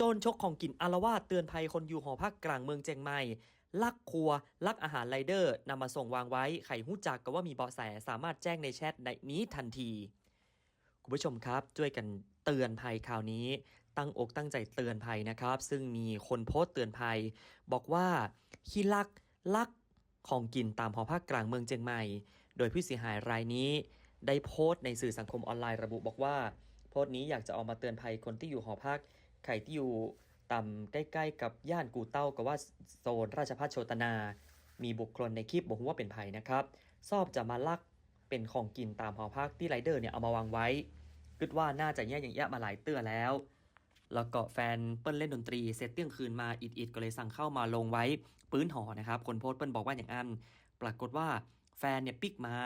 โจรชกของกินอารวาสเตือนภัยคนอยู่หอพักกลางเมืองเจียงใหม่ ลักครัว ลักอาหารไรเดอร์นำมาส่งวางไว้ไข่หู้จักก็ว่ามีเบาะแสสามารถแจ้งในแชทในนี้ทันที คุณผู้ชมครับ ช่วยกันเตือนภัยข่าวนี้ ตั้งอกตั้งใจเตือนภัยนะครับ ซึ่งมีคนโพสต์เตือนภัย บอกว่าขี้ลักลักของกินตามหอพักกลางเมืองเจียงใหม่ โดยผู้เสียหายรายนี้ได้โพสต์ในสื่อสังคมออนไลน์ระบุบอกว่า โพสต์นี้อยากจะเอามาเตือนภัยคนที่อยู่หอพัก ใครที่อยู่ต่ำใกล้ๆกับย่านกูเต้าก็ว่าโซนราชพัฒโชตนา มีบุคคลในคลิปบอกว่าเป็นภัยนะครับชอบจะมาลักเป็นของกินตามหอพักที่ไรเดอร์เนี่ยเอามาวางไว้คิดว่าน่าจะแย่อย่างแย่มาหลายเตื้อแล้ว แล้วก็แฟนเปิ้ลเล่นดนตรีเสร็จเที่ยงคืนมาอิดอิดก็เลยสั่งเข้ามาลงไว้ปื้นหอนะครับคนโพสเปิ้ลบอกว่าอย่างอันปรากฏว่าแฟนเนี่ยปิกมา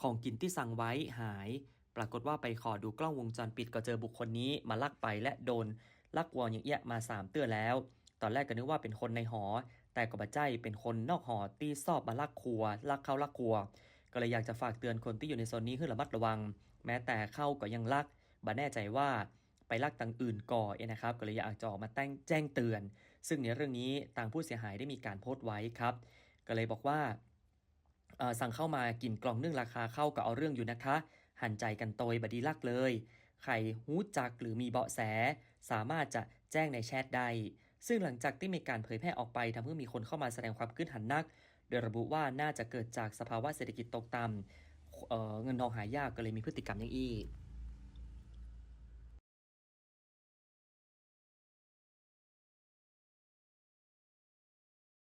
ของกินที่สั่งไว้หาย ปรากฏว่าไปขอดูกล้องวงจรปิดก็เจอบุคคลนี้มาลักไปและโดน ลักวออย่างเอี้ยมา 3 เตื้อแล้ว ตอนแรกก็นึกว่าเป็นคนในหอ แต่ก็บัใจเป็นคนนอกหอตีสอบมาลักครัว ลักเข้าลักครัว ก็เลยอยากจะฝากเตือนคนที่อยู่ในโซนนี้ให้ระมัดระวัง แม้แต่เข้าก็ยังลักบ่แน่ใจว่าไปลักต่างอื่นก่อเองนะครับก็เลยอยากจะออกมาแจ้งแจ้งเตือน ซึ่งในเรื่องนี้ทางผู้เสียหายได้มีการโพสต์ไว้ครับ ก็เลยบอกว่าสั่งเข้ามากินกล่องนึ่งราคาเข้าก็เอาเรื่องอยู่นะคะ หันใจกันโตยบดีลักเลย ใครหูจักหรือมีเบาะแส สามารถจะแจ้งในแชทได้ ซึ่งหลังจากที่มีการเผยแพร่ออกไปทำให้มีคนเข้ามาแสดงความขึ้นหันนัก โดยระบุว่าน่าจะเกิดจากสภาวะเศรษฐกิจตกต่ำเเงินทองหายากก็เลยมีพฤติกรรมอย่างอี้